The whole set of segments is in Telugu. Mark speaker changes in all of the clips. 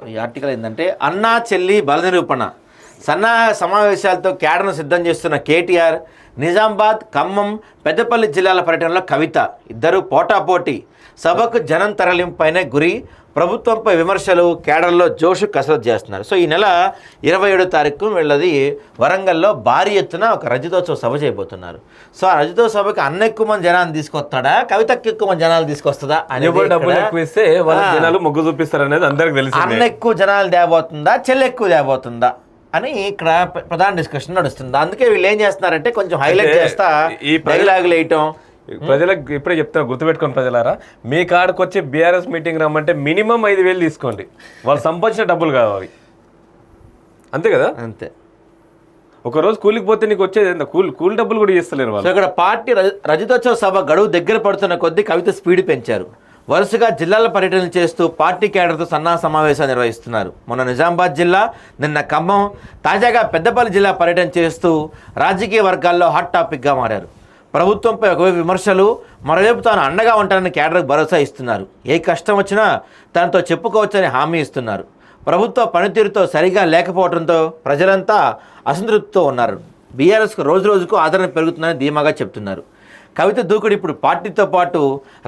Speaker 1: సో ఈ ఆర్టికల్ ఏంటంటే అన్నా చెల్లి బల నిరూపణ సన్నాహ సమావేశాలతో కేడర్ను సిద్ధం చేస్తున్న కేటీఆర్ నిజామాబాద్ ఖమ్మం పెద్దపల్లి జిల్లాల పర్యటనలో కవిత. ఇద్దరు పోటాపోటీ. సభకు జనం తరలింపైనే గురి. ప్రభుత్వంపై విమర్శలు కేడర్లో జోషు కసరత్తు చేస్తున్నారు. సో ఈ నెల ఇరవై ఏడో తారీఖు వీళ్ళది వరంగల్లో భారీ ఎత్తున ఒక రజతోత్సవ సభ చేయబోతున్నారు. సో ఆ రజతోత్సవ సభకి అన్న ఎక్కువ మంది జనాన్ని తీసుకొస్తాడా? కవితకి ఎక్కువ మంది జనాలు తీసుకొస్తుందా
Speaker 2: ఎవరు డబ్బులు ఎక్కువ ఇస్తే. జనాలు మొగ్గు చూపిస్తారు అనేది అందరికి తెలిసిందే.
Speaker 1: అన్న ఎక్కువ జనాలు తేబోతుందా? చెల్లి ఎక్కువ తేబోతుందా? అని ఇక్కడ ప్ర- ప్రధాన డిస్కషన్ నడుస్తుంది. అందుకే వీళ్ళు ఏం చేస్తున్నారంటే కొంచెం హైలైట్ చేస్తా
Speaker 2: ఈ
Speaker 1: డైలాగులు వేయటం
Speaker 2: ప్రజలకు ఇప్పుడే చెప్తాను గుర్తుపెట్టుకోండి ప్రజలారా. మీ కాడకు వచ్చి బీఆర్ఎస్ మీటింగ్ రమ్మంటే మినిమం ఐదు వేలు తీసుకోండి. వాళ్ళు సంపాదించిన డబ్బులు కావాలి అంతే కదా?
Speaker 1: అంతే.
Speaker 2: ఒక రోజు కూలికి పోతే నీకు వచ్చేది ఎంత? కూల్ కూల్ డబ్బులు కూడా ఇస్తలేరు వాళ్ళు.
Speaker 1: ఇక్కడ పార్టీ రజ- రజతోత్సవ సభ గడువు దగ్గర పడుతున్న కొద్దీ కవిత స్పీడ్ పెంచారు. వరుసగా జిల్లాల పర్యటనలు చేస్తూ పార్టీ కేడర్తో సన్నా సమావేశాలు నిర్వహిస్తున్నారు. మొన్న నిజామాబాద్ జిల్లా నిన్న ఖమ్మం తాజాగా పెద్దపల్లి జిల్లా పర్యటన చేస్తూ రాజకీయ వర్గాల్లో హాట్ టాపిక్గా మారారు. ప్రభుత్వంపై ఒకవైపు విమర్శలు మరోవైపు తాను అండగా ఉంటానని కేడర్కు భరోసా ఇస్తున్నారు. ఏ కష్టం వచ్చినా తనతో చెప్పుకోవచ్చని హామీ ఇస్తున్నారు. ప్రభుత్వ పనితీరుతో సరిగా లేకపోవడంతో ప్రజలంతా అసంతృప్తితో ఉన్నారు. బీఆర్ఎస్కు రోజు రోజుకు ఆదరణ పెరుగుతుందని ధీమాగా చెప్తున్నారు. కవిత దూకుడు ఇప్పుడు పార్టీతో పాటు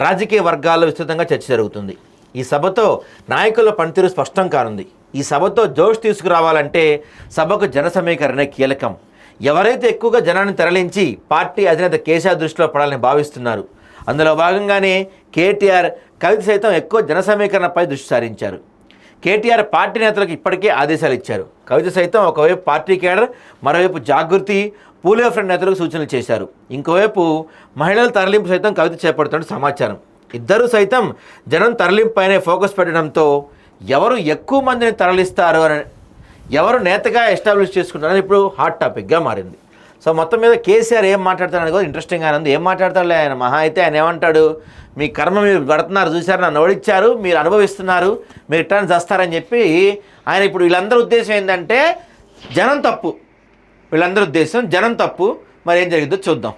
Speaker 1: రాజకీయ వర్గాల్లో విస్తృతంగా చర్చ జరుగుతుంది. ఈ సభతో నాయకుల పనితీరు స్పష్టం కానుంది. ఈ సభతో జోష్ తీసుకురావాలంటే సభకు జన సమీకరణే కీలకం. ఎవరైతే ఎక్కువగా జనాన్ని తరలించి పార్టీ అధినేత కేసీఆర్ దృష్టిలో పడాలని భావిస్తున్నారు అందులో భాగంగానే కేటీఆర్ కవిత సైతం ఎక్కువ జన సమీకరణపై దృష్టి సారించారు. కేటీఆర్ పార్టీ నేతలకు ఇప్పటికే ఆదేశాలు ఇచ్చారు. కవిత సైతం ఒకవైపు పార్టీ కేడర్ మరోవైపు జాగృతి పూలే ఫ్రెండ్ నేతలకు సూచనలు చేశారు. ఇంకోవైపు మహిళల తరలింపు సైతం కవిత చేపడుతున్న సమాచారం. ఇద్దరు సైతం జనం తరలింపుపైనే ఫోకస్ పెట్టడంతో ఎవరు ఎక్కువ మందిని తరలిస్తారు అని ఎవరు నేతగా ఎస్టాబ్లిష్ చేసుకుంటారని ఇప్పుడు హాట్ టాపిక్గా మారింది. సో మొత్తం మీద కేసీఆర్ ఏం మాట్లాడతారని కూడా ఇంట్రెస్టింగ్గా ఉంది. ఏం మాట్లాడతారులే ఆయన మహా అయితే ఆయన ఏమంటాడు? మీ కర్మ మీరు గడుతున్నారు చూసారు నన్ను ఓడిచ్చారు మీరు అనుభవిస్తున్నారు మీరు రిటర్న్ చేస్తారని చెప్పి ఆయన ఇప్పుడు వీళ్ళందరి ఉద్దేశం ఏంటంటే జనం తప్పు. వీళ్ళందరి ఉద్దేశం జనం తప్పు. మరి ఏం జరిగిద్దో చూద్దాం.